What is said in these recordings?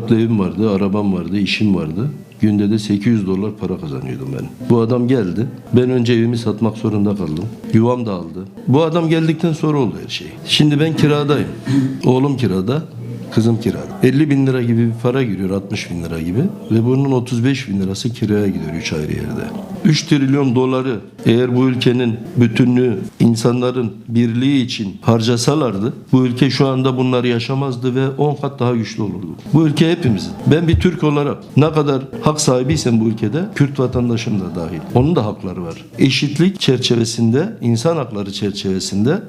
katlı evim vardı, arabam vardı, işim vardı. Günde de 800 dolar para kazanıyordum ben. Bu adam geldi. Ben önce evimi satmak zorunda kaldım. Yuvam dağıldı. Bu adam geldikten sonra oldu her şey. Şimdi ben kiradayım. Oğlum kirada. Kızım kirada. 50 bin lira gibi bir para giriyor 60 bin lira gibi ve bunun 35 bin lirası kiraya gidiyor 3 ayrı yerde. 3 trilyon doları eğer bu ülkenin bütünlüğü insanların birliği için harcasalardı bu ülke şu anda bunları yaşamazdı ve 10 kat daha güçlü olurdu. Bu ülke hepimizin. Ben bir Türk olarak ne kadar hak sahibiysem bu ülkede Kürt vatandaşım da dahil. Onun da hakları var. Eşitlik çerçevesinde, insan hakları çerçevesinde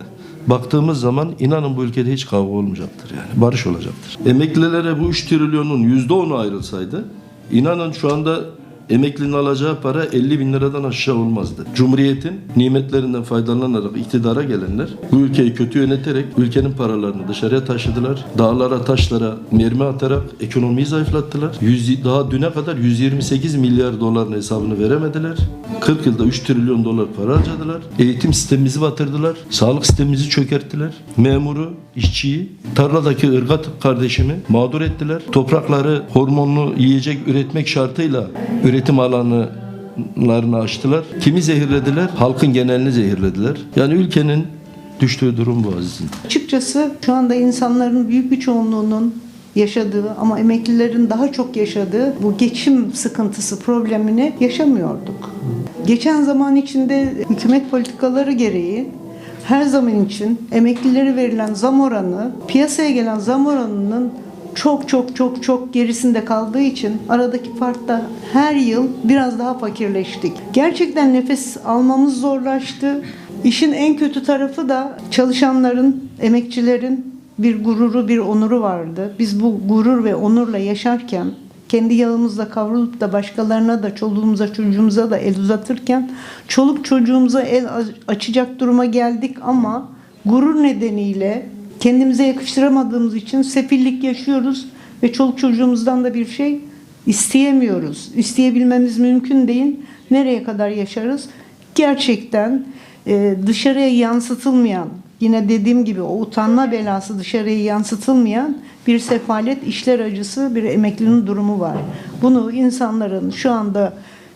Baktığımız zaman inanın bu ülkede hiç kavga olmayacaktır yani. Barış olacaktır. Emeklilere bu 3 trilyonun %10'u ayrılsaydı inanın şu anda emeklinin alacağı para 50 bin liradan aşağı olmazdı. Cumhuriyetin nimetlerinden faydalanarak iktidara gelenler bu ülkeyi kötü yöneterek ülkenin paralarını dışarıya taşıdılar. Dağlara taşlara mermi atarak ekonomiyi zayıflattılar. Yüz, daha düne kadar 128 milyar doların hesabını veremediler. 40 yılda 3 trilyon dolar para harcadılar. Eğitim sistemimizi batırdılar. Sağlık sistemimizi çökerttiler. Memuru, işçiyi, tarladaki ırgat kardeşimi mağdur ettiler. Toprakları hormonlu yiyecek üretmek şartıyla üretim alanlarını açtılar. Kimi zehirlediler? Halkın genelini zehirlediler. Yani ülkenin düştüğü durum bu azizim. Açıkçası şu anda insanların büyük bir çoğunluğunun yaşadığı ama emeklilerin daha çok yaşadığı bu geçim sıkıntısı problemini yaşamıyorduk. Geçen zaman içinde hükümet politikaları gereği her zaman için emeklilere verilen zam oranı piyasaya gelen zam oranının çok çok çok çok gerisinde kaldığı için aradaki farkta her yıl biraz daha fakirleştik. Gerçekten nefes almamız zorlaştı. İşin en kötü tarafı da çalışanların, emekçilerin bir gururu, bir onuru vardı. Biz bu gurur ve onurla yaşarken kendi yağımızla kavrulup da başkalarına da çoluğumuza çocuğumuza da el uzatırken çoluk çocuğumuza el açacak duruma geldik ama gurur nedeniyle kendimize yakıştıramadığımız için sefillik yaşıyoruz ve çoluk çocuğumuzdan da bir şey isteyemiyoruz. İsteyebilmemiz mümkün değil. Nereye kadar yaşarız? Gerçekten dışarıya yansıtılmayan, yine dediğim gibi o utanma belası dışarıya yansıtılmayan bir sefalet, işler acısı bir emeklinin durumu var. Bunu insanların şu anda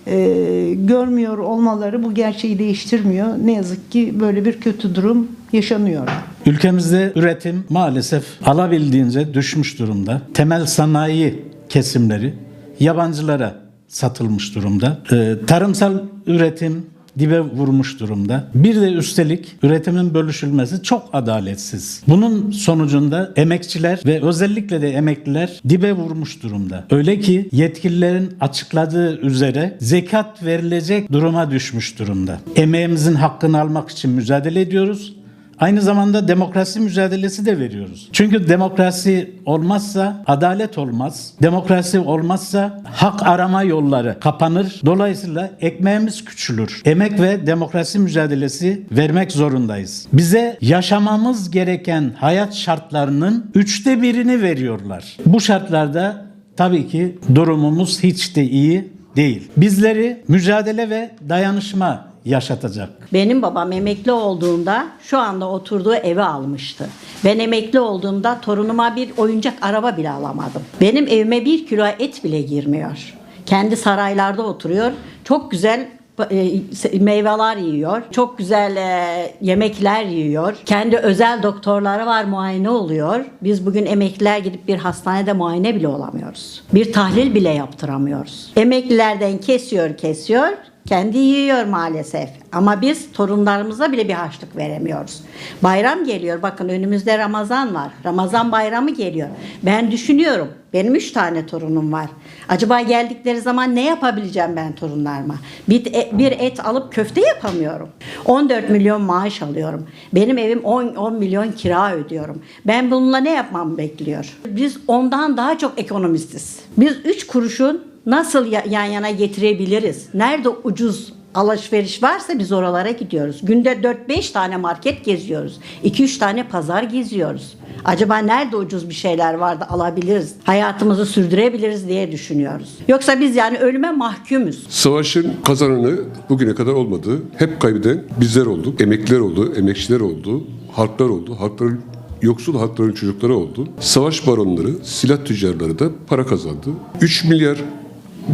e, görmüyor olmaları bu gerçeği değiştirmiyor. Ne yazık ki böyle bir kötü durum yaşanıyor. Ülkemizde üretim maalesef alabildiğince düşmüş durumda. Temel sanayi kesimleri yabancılara satılmış durumda. Ee, tarımsal üretim dibe vurmuş durumda. Bir de üstelik üretimin bölüşülmesi çok adaletsiz. Bunun sonucunda emekçiler ve özellikle de emekliler dibe vurmuş durumda. Öyle ki yetkililerin açıkladığı üzere zekat verilecek duruma düşmüş durumda. Emeğimizin hakkını almak için mücadele ediyoruz. Aynı zamanda demokrasi mücadelesi de veriyoruz. Çünkü demokrasi olmazsa adalet olmaz. Demokrasi olmazsa hak arama yolları kapanır. Dolayısıyla ekmeğimiz küçülür. Emek ve demokrasi mücadelesi vermek zorundayız. Bize yaşamamız gereken hayat şartlarının üçte birini veriyorlar. Bu şartlarda tabii ki durumumuz hiç de iyi değil. Bizleri mücadele ve dayanışma yaşatacak. Benim babam emekli olduğunda şu anda oturduğu evi almıştı. Ben emekli olduğumda torunuma bir oyuncak araba bile alamadım. Benim evime bir kilo et bile girmiyor. Kendi saraylarda oturuyor. Çok güzel e, meyveler yiyor. Çok güzel e, yemekler yiyor. Kendi özel doktorları var muayene oluyor. Biz bugün emekliler gidip bir hastanede muayene bile olamıyoruz. Bir tahlil bile yaptıramıyoruz. Emeklilerden kesiyor kesiyor. Kendi yiyor maalesef. Ama biz torunlarımıza bile bir harçlık veremiyoruz. Bayram geliyor. Bakın önümüzde Ramazan var. Ramazan bayramı geliyor. Ben düşünüyorum. Benim üç tane torunum var. Acaba geldikleri zaman ne yapabileceğim ben torunlarıma? Bir, e, bir et alıp köfte yapamıyorum. 14 milyon maaş alıyorum. Benim evim 10, 10 milyon kira ödüyorum. Ben bununla ne yapmam bekliyor? Biz ondan daha çok ekonomistiz. Biz 3 kuruşun nasıl ya- yan yana getirebiliriz? Nerede ucuz alışveriş varsa biz oralara gidiyoruz. Günde 4-5 tane market geziyoruz. 2-3 tane pazar geziyoruz. Acaba nerede ucuz bir şeyler vardı alabiliriz, hayatımızı sürdürebiliriz diye düşünüyoruz. Yoksa biz yani ölüme mahkumuz. Savaşın kazananı bugüne kadar olmadı. Hep kaybeden bizler olduk. Emekliler oldu, emekçiler oldu, halklar oldu. Halkların yoksul halkların çocukları oldu. Savaş baronları, silah tüccarları da para kazandı. 3 milyar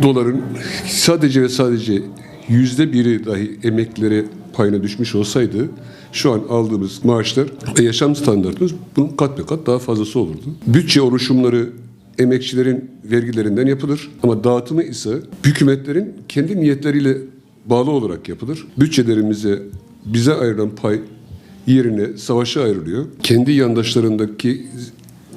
doların sadece ve sadece yüzde biri dahi emeklilere payına düşmüş olsaydı şu an aldığımız maaşlar ve yaşam standartımız bunun kat be kat daha fazlası olurdu. Bütçe oluşumları emekçilerin vergilerinden yapılır ama dağıtımı ise hükümetlerin kendi niyetleriyle bağlı olarak yapılır. Bütçelerimize bize ayrılan pay yerine savaşa ayrılıyor. Kendi yandaşlarındaki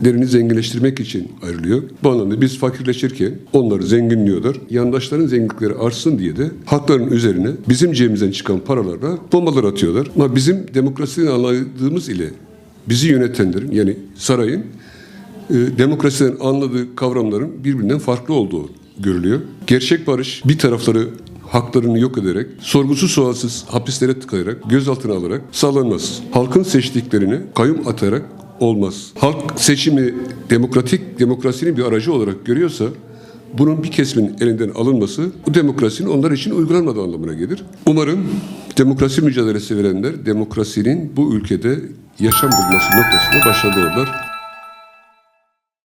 lerini zenginleştirmek için ayrılıyor. Bu anlamda biz fakirleşirken onları zenginliyorlar. Yandaşların zenginlikleri artsın diye de halkların üzerine bizim cebimizden çıkan paralarla bombalar atıyorlar. Ama bizim demokrasiden anladığımız ile bizi yönetenlerin yani sarayın e, demokrasiden anladığı kavramların birbirinden farklı olduğu görülüyor. Gerçek barış bir tarafları haklarını yok ederek, sorgusuz sualsiz hapislere tıkayarak, gözaltına alarak sağlanmaz. Halkın seçtiklerini kayyum atarak olmaz. Halk seçimi demokratik demokrasinin bir aracı olarak görüyorsa bunun bir kesimin elinden alınması bu demokrasinin onlar için uygulanmadığı anlamına gelir. Umarım demokrasi mücadelesi verenler demokrasinin bu ülkede yaşam bulması noktasında başarılı olurlar.